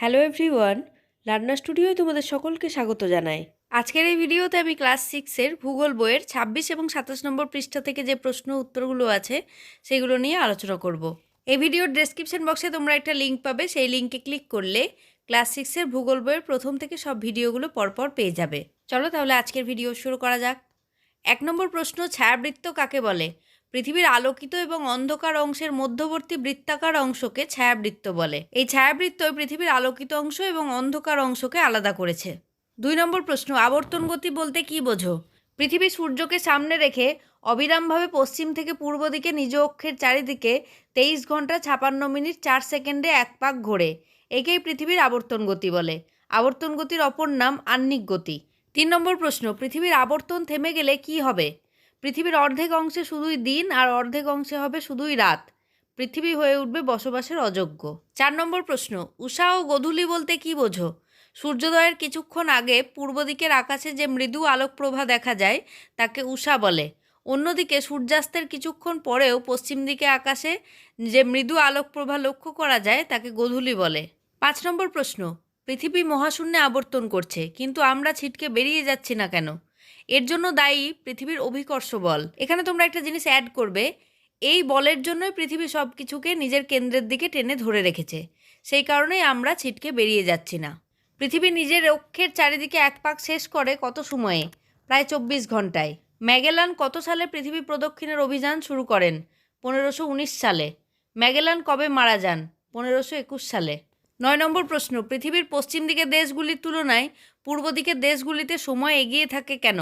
Hello everyone, learner স্টুডিওয় তোমাদের সকলকে স্বাগত জানাই। আজকের এই ভিডিওতে আমি ক্লাস সিক্সের ভূগোল বইয়ের ছাব্বিশ এবং সাতাশ নম্বর পৃষ্ঠা থেকে যে প্রশ্ন উত্তরগুলো আছে, সেগুলো নিয়ে আলোচনা করব। এই ভিডিওর ডেসক্রিপশন বক্সে তোমরা একটা লিঙ্ক পাবে, সেই লিঙ্কে ক্লিক করলে ক্লাস সিক্সের ভূগোল বইয়ের প্রথম থেকে সব ভিডিওগুলো পরপর পেয়ে যাবে। চলো তাহলে আজকের ভিডিও শুরু করা যাক। এক নম্বর প্রশ্ন, ছায়াবৃত্ত কাকে বলে? পৃথিবীর আলোকিত এবং অন্ধকার অংশের মধ্যবর্তী বৃত্তাকার অংশকে ছায়াবৃত্ত বলে। এই ছায়াবৃত্ত পৃথিবীর আলোকিত অংশ এবং অন্ধকার অংশকে আলাদা করেছে। দুই নম্বর প্রশ্ন, আবর্তন গতি বলতে কি বোঝো? পৃথিবী সূর্যকে সামনে রেখে অবিরামভাবে পশ্চিম থেকে পূর্ব দিকে নিজ অক্ষের চারিদিকে তেইশ ঘণ্টা ছাপান্ন মিনিট চার সেকেন্ডে এক পাক ঘোরে। একেই পৃথিবীর আবর্তন গতি বলে। আবর্তন গতির অপর নাম আহ্নিক গতি। তিন নম্বর প্রশ্ন, পৃথিবীর আবর্তন থেমে গেলে কি হবে? পৃথিবীর অর্ধেক অংশে শুধুই দিন আর অর্ধেক অংশে হবে শুধুই রাত। পৃথিবী হয়ে উঠবে বসবাসের অযোগ্য। চার নম্বর প্রশ্ন, উষা ও গোধূলি বলতে কি বোঝো? সূর্যোদয়ের কিছুক্ষণ আগে পূর্ব দিকের আকাশে যে মৃদু আলোকপ্রভা দেখা যায়, তাকে উষা বলে। অন্যদিকে সূর্যাস্তের কিছুক্ষণ পরেও পশ্চিম দিকে আকাশে যে মৃদু আলোকপ্রভা লক্ষ্য করা যায়, তাকে গোধূলি বলে। পাঁচ নম্বর প্রশ্ন, পৃথিবী মহাশূন্যে আবর্তন করছে, কিন্তু আমরা ছিটকে বেরিয়ে যাচ্ছি না কেন? এর জন্য দায়ী পৃথিবীর অভিকর্ষ বল। এখানে তোমরা একটা জিনিস অ্যাড করবে, এই বলের জন্যই পৃথিবী সব কিছুকে নিজের কেন্দ্রের দিকে টেনে ধরে রেখেছে। সেই কারণেই আমরা ছিটকে বেরিয়ে যাচ্ছি না। পৃথিবী নিজের অক্ষের চারিদিকে এক পাক শেষ করে কত সময়ে? প্রায় চব্বিশ ঘন্টায়। ম্যাগেলান কত সালে পৃথিবী প্রদক্ষিণের অভিযান শুরু করেন? পনেরোশো সালে। ম্যাগেলান কবে মারা যান? পনেরোশো একুশ সালে। নয় নম্বর প্রশ্ন, পৃথিবীর পশ্চিম দিকের দেশগুলির তুলনায় পূর্ব দিকের দেশগুলিতে সময় এগিয়ে থাকে কেন?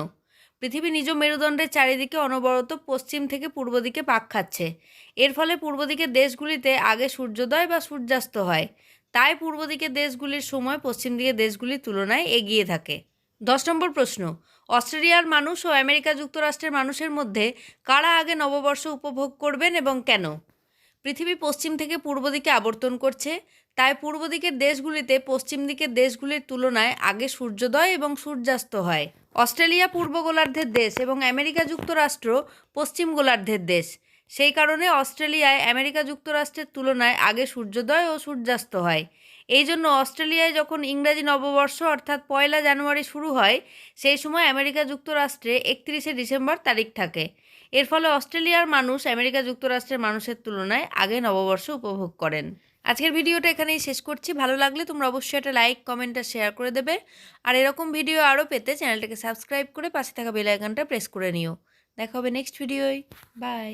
পৃথিবী নিজ মেরুদণ্ডের চারিদিকে অনবরত পশ্চিম থেকে পূর্ব দিকে পাক খাচ্ছে। এর ফলে পূর্ব দিকের দেশগুলিতে আগে সূর্যোদয় বা সূর্যাস্ত হয়। তাই পূর্ব দিকের দেশগুলির সময় পশ্চিম দিকের দেশগুলির তুলনায় এগিয়ে থাকে। দশ নম্বর প্রশ্ন, অস্ট্রেলিয়ার মানুষ ও আমেরিকা যুক্তরাষ্ট্রের মানুষের মধ্যে কারা আগে নববর্ষ উপভোগ করবেন এবং কেন? পৃথিবী পশ্চিম থেকে পূর্ব দিকে আবর্তন করছে। তাই পূর্ব দিকের দেশগুলিতে পশ্চিম দিকের দেশগুলির তুলনায় আগে সূর্যোদয় এবং সূর্যাস্ত হয়। অস্ট্রেলিয়া পূর্ব গোলার্ধের দেশ এবং আমেরিকা যুক্তরাষ্ট্র পশ্চিম গোলার্ধের দেশ। সেই কারণে অস্ট্রেলিয়ায় আমেরিকা যুক্তরাষ্ট্রের তুলনায় আগে সূর্যোদয় ও সূর্যাস্ত হয়। এই জন্য অস্ট্রেলিয়ায় যখন ইংরাজি নববর্ষ অর্থাৎ পয়লা জানুয়ারি শুরু হয়, সেই সময় আমেরিকা যুক্তরাষ্ট্রে একত্রিশে ডিসেম্বর তারিখ থাকে। এর ফলে অস্ট্রেলিয়ার মানুষ আমেরিকা যুক্তরাষ্ট্রের মানুষের তুলনায় আগে নববর্ষ উপভোগ করেন। আজকের ভিডিওটা এখানেই শেষ করছি। ভালো লাগলে তোমরা অবশ্যই একটা লাইক কমেন্ট আর শেয়ার করে দেবে। আর এরকম ভিডিও আরও পেতে চ্যানেলটাকে সাবস্ক্রাইব করে পাশে থাকা বেল আইকনটা প্রেস করে নিও। দেখা হবে নেক্সট ভিডিওয় বাই